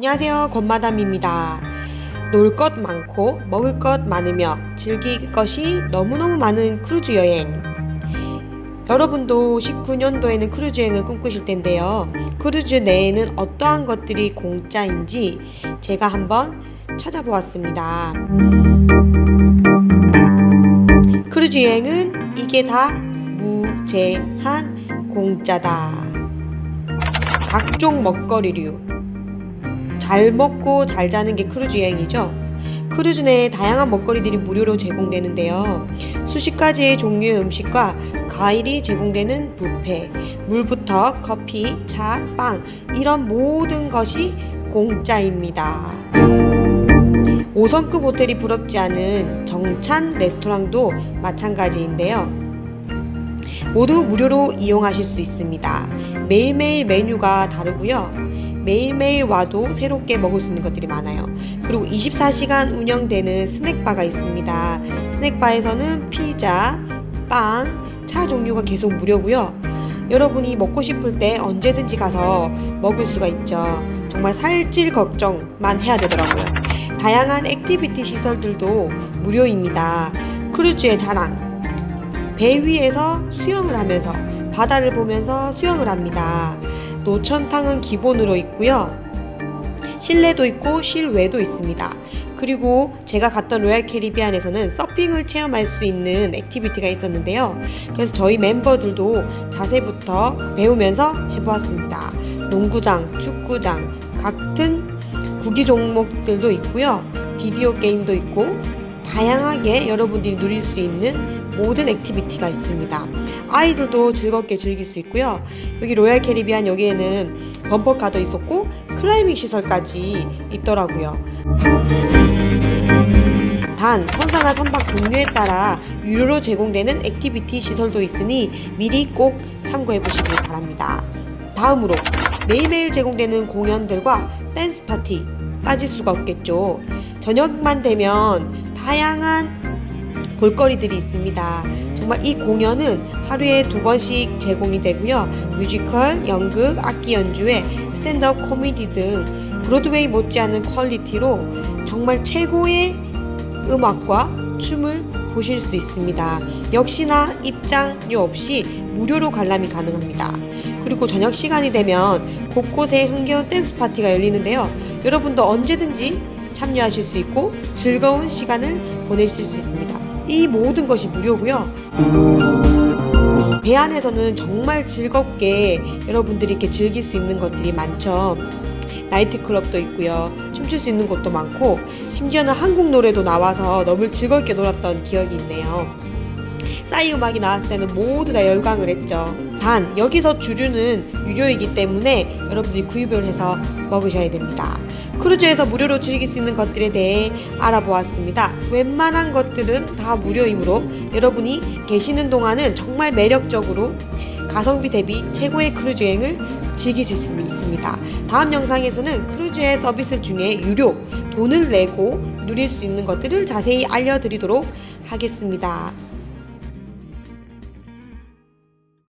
안녕하세요. 권마담입니다. 놀 것 많고 먹을 것 많으며 즐길 것이 너무너무 많은 크루즈 여행. 여러분도 19년도에는 크루즈 여행을 꿈꾸실 텐데요. 크루즈 내에는 어떠한 것들이 공짜인지 제가 한번 찾아보았습니다. 크루즈 여행은 이게 다 무제한 공짜다. 각종 먹거리류. 잘 먹고 잘 자는 게 크루즈 여행이죠. 크루즈 내에 다양한 먹거리들이 무료로 제공되는데요. 수십 가지의 종류의 음식과 과일이 제공되는 뷔페, 물부터 커피, 차, 빵 이런 모든 것이 공짜입니다. 5성급 호텔이 부럽지 않은 정찬 레스토랑도 마찬가지인데요. 모두 무료로 이용하실 수 있습니다. 매일매일 메뉴가 다르고요. 매일매일 와도 새롭게 먹을 수 있는 것들이 많아요. 그리고 24시간 운영되는 스낵바가 있습니다. 스낵바에서는 피자, 빵, 차 종류가 계속 무료고요. 여러분이 먹고 싶을 때 언제든지 가서 먹을 수가 있죠. 정말 살찔 걱정만 해야 되더라고요. 다양한 액티비티 시설들도 무료입니다. 크루즈의 자랑. 배 위에서 수영을 하면서 바다를 보면서 수영을 합니다. 노천탕은 기본으로 있고요. 실내도 있고 실외도 있습니다. 그리고 제가 갔던 로얄 캐리비안에서는 서핑을 체험할 수 있는 액티비티가 있었는데요. 그래서 저희 멤버들도 자세부터 배우면서 해보았습니다. 농구장, 축구장, 같은 구기 종목들도 있고요. 비디오 게임도 있고 다양하게 여러분들이 누릴 수 있는 모든 액티비티가 있습니다. 아이들도 즐겁게 즐길 수 있고요. 여기 로얄 캐리비안 여기에는 범퍼카도 있었고 클라이밍 시설까지 있더라고요. 단 선사나 선박 종류에 따라 유료로 제공되는 액티비티 시설도 있으니 미리 꼭 참고해 보시길 바랍니다. 다음으로 매일매일 제공되는 공연들과 댄스 파티 빠질 수가 없겠죠. 저녁만 되면 다양한 볼거리들이 있습니다. 정말 이 공연은 하루에 두 번씩 제공이 되고요. 뮤지컬, 연극, 악기 연주회, 스탠드업 코미디 등 브로드웨이 못지않은 퀄리티로 정말 최고의 음악과 춤을 보실 수 있습니다. 역시나 입장료 없이 무료로 관람이 가능합니다. 그리고 저녁 시간이 되면 곳곳에 흥겨운 댄스 파티가 열리는데요. 여러분도 언제든지 참여하실 수 있고 즐거운 시간을 보내실 수 있습니다. 이 모든 것이 무료고요. 배 안에서는 정말 즐겁게 여러분들이 이렇게 즐길 수 있는 것들이 많죠. 나이트클럽도 있고요. 춤출 수 있는 곳도 많고 심지어는 한국 노래도 나와서 너무 즐겁게 놀았던 기억이 있네요. 싸이 음악이 나왔을 때는 모두 다 열광을 했죠. 단 여기서 주류는 유료이기 때문에 여러분들이 구입을 해서 먹으셔야 됩니다. 크루즈에서 무료로 즐길 수 있는 것들에 대해 알아보았습니다. 웬만한 것들은 다 무료이므로 여러분이 계시는 동안은 정말 매력적으로 가성비 대비 최고의 크루즈 여행을 즐기실 수 있습니다. 다음 영상에서는 크루즈의 서비스 중에 유료, 돈을 내고 누릴 수 있는 것들을 자세히 알려드리도록 하겠습니다.